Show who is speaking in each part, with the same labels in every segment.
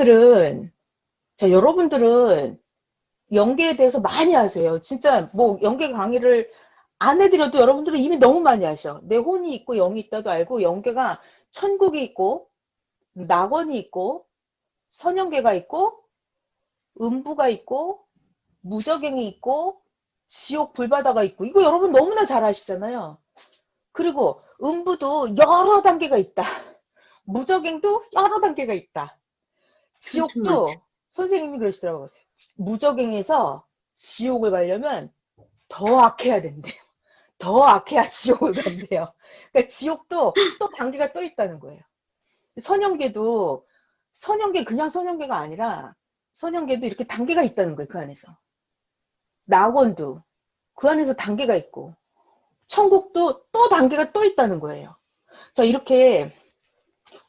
Speaker 1: 여러분들은 자 여러분들은 연계에 대해서 많이 아세요. 진짜 뭐 연계 강의를 안 해드려도 여러분들은 이미 너무 많이 아셔. 내 혼이 있고 영이 있다도 알고 연계가 천국이 있고 낙원이 있고 선연계가 있고 음부가 있고 무적행이 있고 지옥 불바다가 있고 이거 여러분 너무나 잘 아시잖아요. 그리고 음부도 여러 단계가 있다. 무적행도 여러 단계가 있다. 지옥도. 선생님이 그러시더라고요. 지- 무적행에서 지옥을 가려면 더 악해야 된대요. 더 악해야 지옥을 간대요. 그러니까 지옥도 또 단계가 또 있다는 거예요. 선형계도 선형계 그냥 선형계가 아니라 선형계도 이렇게 단계가 있다는 거예요. 그 안에서. 낙원도 그 안에서 단계가 있고 천국도 또 단계가 또 있다는 거예요. 자 이렇게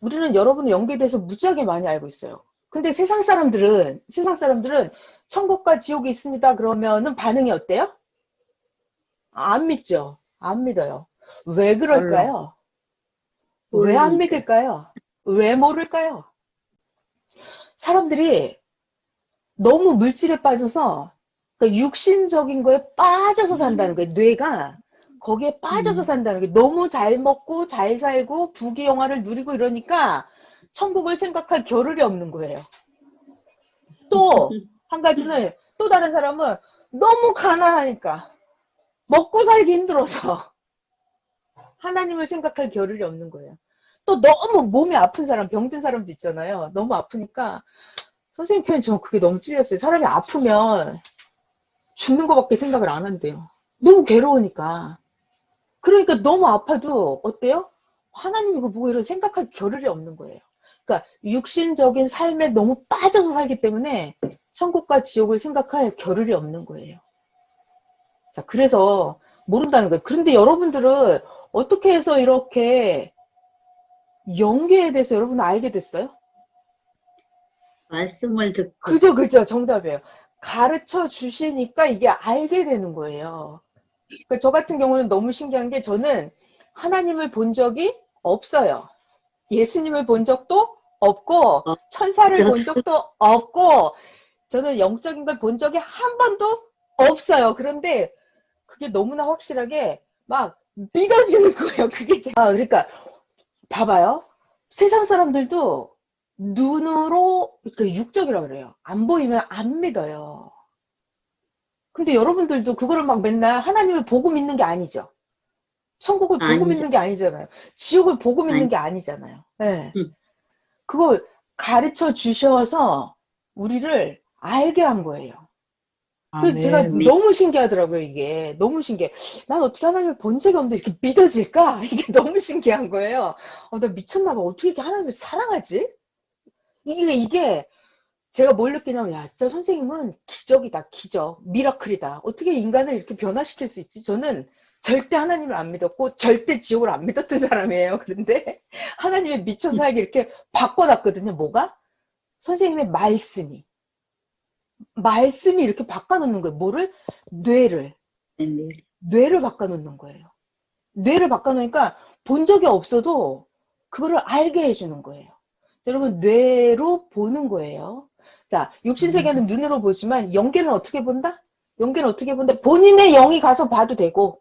Speaker 1: 우리는 여러분의 연계에 대해서 무지하게 많이 알고 있어요. 근데 세상 사람들은 세상 사람들은 천국과 지옥이 있습니다. 그러면은 반응이 어때요? 안 믿죠. 안 믿어요. 왜 그럴까요? 왜 안. 믿을까요? 왜 모를까요? 사람들이 너무 물질에 빠져서 그러니까 육신적인 거에 빠져서 산다는 거예요. 뇌가 거기에 빠져서
Speaker 2: 음.
Speaker 1: 산다는 게 너무 잘 먹고 잘 살고 부귀영화를 누리고 이러니까 천국을 생각할 겨를이 없는 거예요. 또 한 가지는 또 다른 사람은 너무 가난하니까 먹고 살기 힘들어서 하나님을 생각할 겨를이 없는 거예요. 또 너무 몸이 아픈 사람, 병든 사람도 있잖아요. 너무 아프니까 선생님 표현 저는 그게 너무 찔렸어요. 사람이 아프면 죽는 것밖에 생각을 안 한대요. 너무 괴로우니까. 그러니까 너무 아파도 어때요? 하나님 이거 보고 이런 생각할 겨를이 없는 거예요. 그러니까 육신적인 삶에 너무 빠져서 살기 때문에 천국과 지옥을 생각할 겨를이 없는 거예요. 자, 그래서 모른다는 거예요. 그런데 여러분들은 어떻게 해서 이렇게 연계에 대해서 여러분 알게 됐어요?
Speaker 2: 말씀을 듣고
Speaker 1: 그죠, 그죠. 정답이에요. 가르쳐 주시니까 이게 알게 되는 거예요. 그러니까 저 같은 경우는 너무 신기한 게 저는 하나님을 본 적이 없어요. 예수님을 본 적도 없고,
Speaker 2: 어,
Speaker 1: 천사를 본
Speaker 2: 저도.
Speaker 1: 적도 없고, 저는 영적인 걸 본 적이 한 번도 없어요. 그런데 그게 너무나 확실하게 막 믿어지는 거예요. 그게 제- 아, 그러니까 봐봐요. 세상 사람들도 눈으로 그 육적이라 그래요. 안 보이면 안 믿어요. 근데 여러분들도 그거를 막 맨날 하나님을 보고 믿는 게 아니죠. 천국을 보고
Speaker 2: 아니죠.
Speaker 1: 믿는 게 아니잖아요. 지옥을 보고 믿는
Speaker 2: 아니.
Speaker 1: 게 아니잖아요. 예.
Speaker 2: 음.
Speaker 1: 그걸 가르쳐 주셔서 우리를 알게 한 거예요. 그래서 제가
Speaker 3: 아멘.
Speaker 2: 네.
Speaker 1: 너무 신기하더라고요, 이게. 너무 신기해. 난 어떻게 하나님을 본 적이 없는데 이렇게 믿어질까? 이게 너무 신기한 거예요. 어, 나 미쳤나 봐. 어떻게 이렇게 하나님을 사랑하지? 이게, 이게, 제가 뭘 느끼냐면, 야, 진짜 선생님은 기적이다, 기적. 미라클이다. 어떻게 인간을 이렇게 변화시킬 수 있지? 저는 절대 하나님을 안 믿었고, 절대 지옥을 안 믿었던 사람이에요. 그런데 하나님에 미쳐 살기 이렇게 바꿔놨거든요. 뭐가? 선생님의 말씀이. 말씀이 이렇게 바꿔놓는 거예요. 뭐를? 뇌를.
Speaker 2: 네, 네.
Speaker 1: 뇌를 바꿔놓는 거예요. 뇌를 바꿔놓으니까 본 적이 없어도 그거를 알게 해주는 거예요. 자, 여러분, 뇌로 보는 거예요. 자, 육신 세계는 눈으로 보지만 영계는 어떻게 본다? 영계는 어떻게 본다? 본인의 영이 가서 봐도 되고,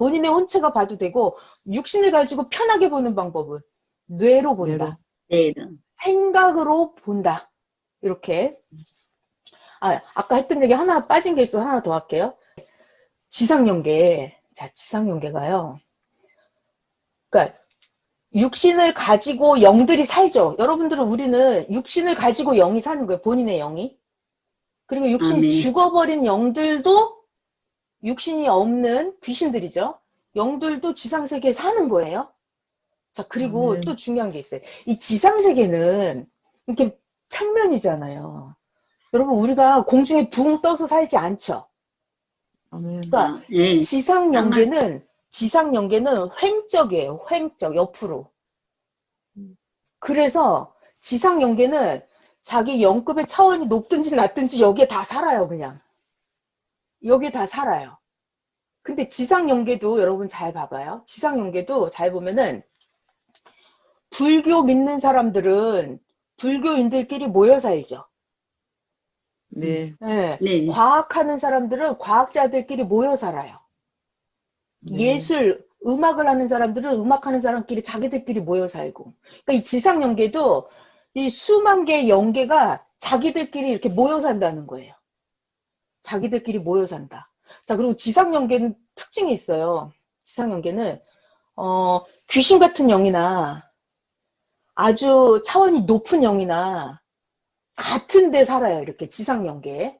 Speaker 1: 본인의 혼체가 봐도 되고, 육신을 가지고 편하게 보는 방법은 뇌로 본다.
Speaker 3: 뇌로.
Speaker 2: 네.
Speaker 1: 생각으로 본다. 이렇게. 아, 아까 했던 얘기 하나 빠진 게 있어 하나 더 할게요. 지상연계. 자, 지상연계가요. 그러니까 육신을 가지고 영들이 살죠. 여러분들은 우리는 육신을 가지고 영이 사는 거예요. 본인의 영이. 그리고 육신이
Speaker 2: 아, 네.
Speaker 1: 죽어버린 영들도 육신이 없는 귀신들이죠. 영들도 지상세계에 사는 거예요. 자, 그리고
Speaker 3: 아멘.
Speaker 1: 또 중요한 게 있어요. 이 지상세계는 이렇게 평면이잖아요. 여러분, 우리가 공중에 붕 떠서 살지 않죠. 그러니까
Speaker 2: 아, 네.
Speaker 1: 지상 연계는 지상 연계는 횡적이에요. 횡적 옆으로. 그래서 지상 연계는 자기 영급의 차원이 높든지 낮든지 여기에 다 살아요, 그냥. 여기에 다 살아요. 근데 지상 연계도 여러분 잘 봐봐요. 지상 연계도 잘 보면은 불교 믿는 사람들은 불교인들끼리 모여 살죠.
Speaker 2: 네.
Speaker 1: 예.
Speaker 3: 네.
Speaker 1: 과학하는 사람들은 과학자들끼리 모여 살아요.
Speaker 2: 네.
Speaker 1: 예술, 음악을 하는 사람들은 음악하는 사람끼리 자기들끼리 모여 살고. 그러니까 이 지상연계도 이 수만 개의 연계가 자기들끼리 이렇게 모여 산다는 거예요. 자기들끼리 모여 산다. 자, 그리고 지상연계는 특징이 있어요. 지상연계는, 어, 귀신 같은 영이나 아주 차원이 높은 영이나 같은 데 살아요. 이렇게 지상연계에.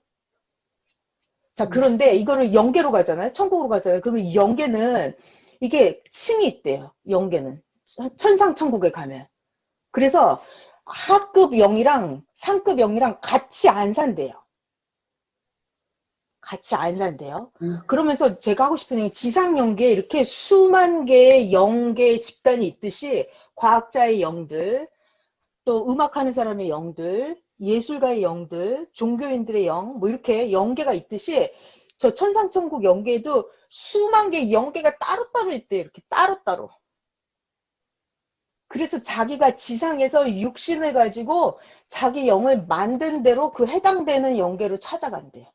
Speaker 1: 자, 그런데 이거를 연계로 가잖아요. 천국으로 가잖아요. 그러면 이 연계는 이게 층이 있대요. 연계는. 천상천국에 가면. 그래서 하급 영이랑 상급 영이랑 같이 안 산대요. 같이 안 산대요.
Speaker 3: 음.
Speaker 1: 그러면서 제가 하고 싶은 얘기 지상 연계에 이렇게 수만 개의 영계 집단이 있듯이 과학자의 영들, 또 음악하는 사람의 영들, 예술가의 영들, 종교인들의 영, 뭐 이렇게 영계가 있듯이 저 천상천국 영계에도 수만 개의 영계가 따로따로 있대 이렇게 따로따로. 그래서 자기가 지상에서 육신을 가지고 자기 영을 만든 대로 그 해당되는 영계로 찾아간대요.